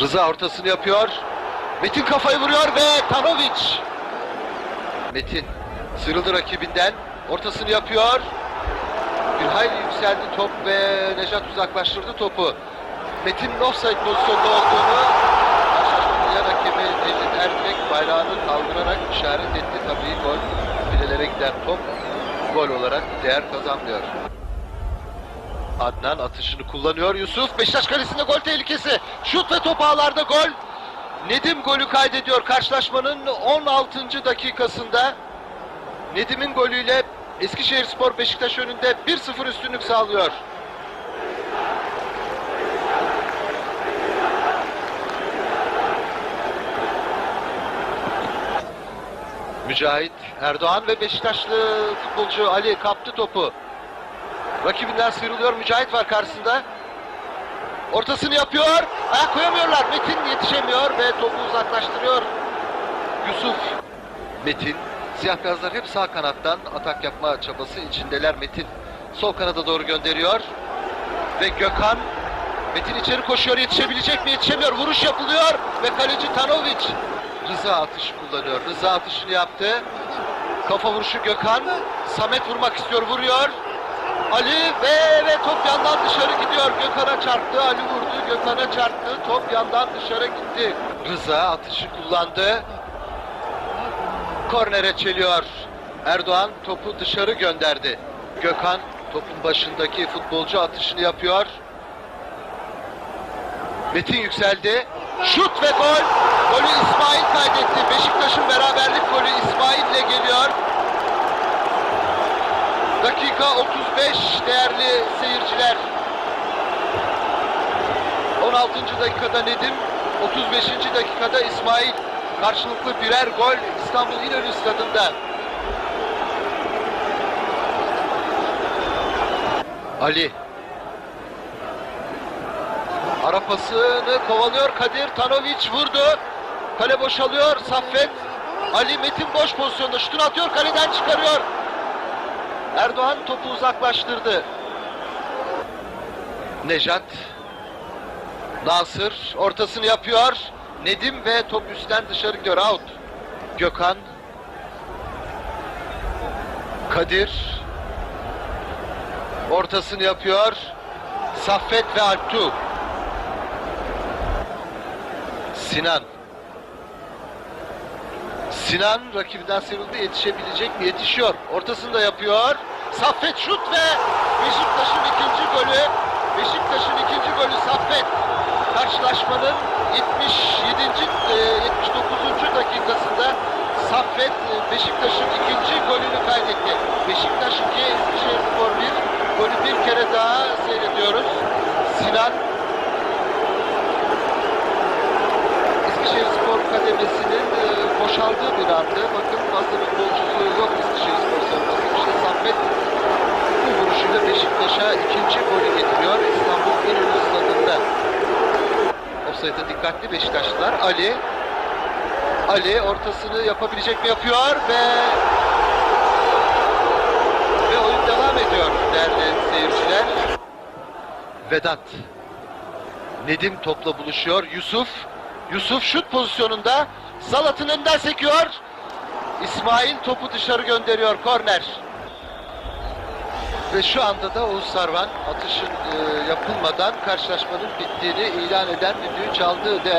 Rıza ortasını yapıyor. Metin kafayı vuruyor ve Tanovic. Metin sıyrıldı rakibinden. Ortasını yapıyor. Bir hayli yükseldi top ve Nejat uzaklaştırdı topu. Metin'in offside pozisyonda olduğunu karşılaşmanın yan hakemi Necdet Erdirek bayrağını kaldırarak işaret etti. Tabii gol filelere giden top gol olarak değer kazanmıyor. Adnan atışını kullanıyor. Yusuf Beşiktaş kalesinde gol tehlikesi. Şut ve top ağlarda gol. Nedim golü kaydediyor karşılaşmanın 16. dakikasında. Nedim'in golüyle Eskişehirspor Beşiktaş önünde 1-0 üstünlük sağlıyor. Mücahit Erdoğan ve Beşiktaşlı futbolcu Ali kaptı topu. Rakibinden sıyrılıyor. Mücahit var karşısında. Ortasını yapıyor. Ayak koyamıyorlar. Metin yetişemiyor ve topu uzaklaştırıyor. Yusuf. Metin. Siyah beyazlar hep sağ kanattan atak yapma çabası içindeler. Metin sol kanada doğru gönderiyor. Ve Gökhan Metin içeri koşuyor. Yetişebilecek mi? Yetişemiyor. Vuruş yapılıyor. Ve kaleci Tanovic. Rıza atışı kullanıyor. Rıza atışını yaptı. Kafa vuruşu Gökhan. Samet vurmak istiyor. Vuruyor. Ali ve, ve top yandan dışarı gidiyor. Gökhan'a çarptı. Ali vurdu. Gökhan'a çarptı. Top yandan dışarı gitti. Rıza atışı kullandı. Kornere çeliyor. Erdoğan topu dışarı gönderdi. Gökhan topun başındaki futbolcu atışını yapıyor. Metin yükseldi. Şut ve gol. Golü İsmail kaydetti. Beşiktaş'ın beraberlik golü İsmail ile geliyor. Dakika 35 değerli seyirciler. 16. dakikada Nedim, 35. dakikada İsmail. Karşılıklı birer gol İstanbul İnönü Stadı'nda. Ali. Ara pasını kovalıyor Kadir. Tanovic vurdu. Kale boşalıyor. Saffet. Ali Metin boş pozisyonda şutunu atıyor. Kaleden çıkarıyor. Erdoğan topu uzaklaştırdı. Nejat. Nasır ortasını yapıyor. Nedim ve top üstten dışarı gidiyor. Out. Gökhan. Kadir. Ortasını yapıyor. Saffet ve Alptu. Sinan. Sinan rakibinden sıyrıldı. Yetişebilecek mi? Yetişiyor. Ortasını da yapıyor. Saffet şut ve Beşiktaş'ın ikinci golü. Beşiktaş'ın ikinci golü Saffet. Karşılaşmanın 77. e, 79. dakikasında Saffet e, Beşiktaş'ın ikinci golünü kaydetti. Beşiktaş 2, Eskişehirspor 1. Golü bir kere daha seyrediyoruz. Sinan Eskişehirspor kademesinin e, boşaldığı bir andı. Bakın fazla futbolcusu yok Eskişehirspor savunması. İşte Saffet Beşiktaş'a ikinci golü getiriyor İstanbul İnönü Stadı'nda. Offside'a dikkatli Beşiktaşlılar. Ali Ali ortasını yapabilecek mi yapıyor ve ve oyun devam ediyor değerli seyirciler. Vedat Nedim topla buluşuyor. Yusuf Yusuf şut pozisyonunda Salat'ın önden sekiyor. İsmail topu dışarı gönderiyor. Korner. Ve şu anda da Oğuz Sarvan atışın e, yapılmadan karşılaşmanın bittiğini ilan eden düdüğü çaldı değerli